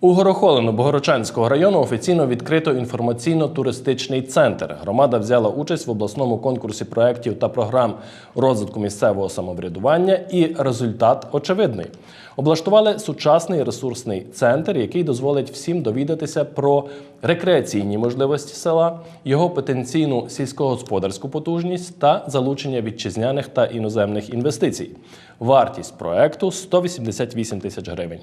У Горохолину Богородчанського району офіційно відкрито інформаційно-туристичний центр. Громада взяла участь в обласному конкурсі проєктів та програм розвитку місцевого самоврядування, і результат очевидний. Облаштували сучасний ресурсний центр, який дозволить всім довідатися про рекреаційні можливості села, його потенційну сільськогосподарську потужність та залучення вітчизняних та іноземних інвестицій. Вартість проекту 188 тисяч гривень.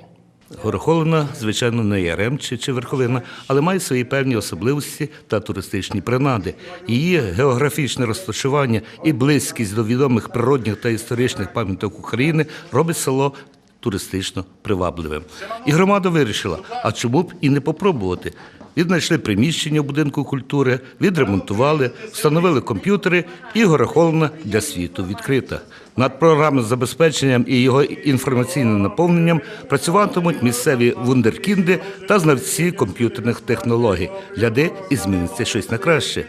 Горохолина, звичайно, не є ремче чи верховина, але має свої певні особливості та туристичні принади. Її географічне розташування і близькість до відомих природних та історичних пам'яток України робить село туристично привабливим. І громада вирішила, а чому б і не попробувати. Віднайшли приміщення в будинку культури, відремонтували, встановили комп'ютери, і Горохолина для світу відкрита. Над програмним забезпеченням і його інформаційним наповненням працюватимуть місцеві вундеркінди та знавці комп'ютерних технологій. Гляди і зміниться щось на краще.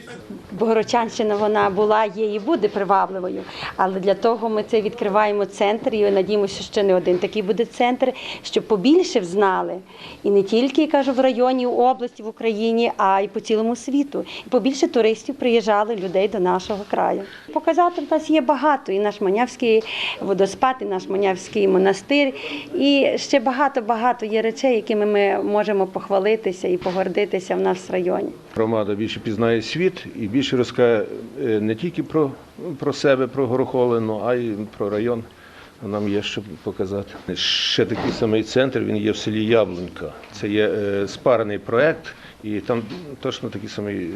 Богородчанщина вона була, є і буде привабливою. Але для того ми це відкриваємо центр і надіємося, що ще не один такий буде центр, щоб побільше знали. І не тільки кажу в районі, в області, в Україні, а й по цілому світу. І побільше туристів приїжджали людей до нашого краю. Показати в нас є багато. І наш Манявський водоспад, і наш Манявський монастир, і ще багато багато є речей, якими ми можемо похвалитися і погордитися в нас в районі. Громада більше пізнає світ і більше розкаже е, не тільки про, про себе, про Горохолину, а й про район. Нам є що показати. Ще такий самий центр, він є в селі Яблунька. Це є е, спарений проект, і там точно такий самий е,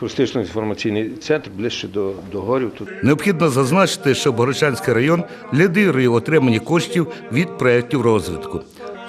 туристично-інформаційний центр ближче до, до горів. Тут Необхідно зазначити, що Богородчанський район лідирує в отриманні коштів від проєктів розвитку.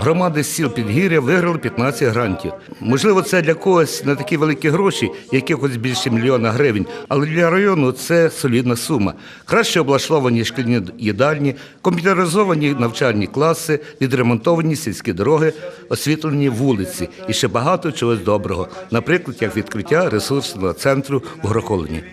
Громади з сіл Підгір'я виграли 15 грантів. Можливо, це для когось не такі великі гроші, якихось більше мільйона гривень, але для району це солідна сума. Краще облаштовані шкільні їдальні, комп'ютеризовані навчальні класи, відремонтовані сільські дороги, освітлені вулиці і ще багато чогось доброго, наприклад, як відкриття ресурсного центру в Горохолині.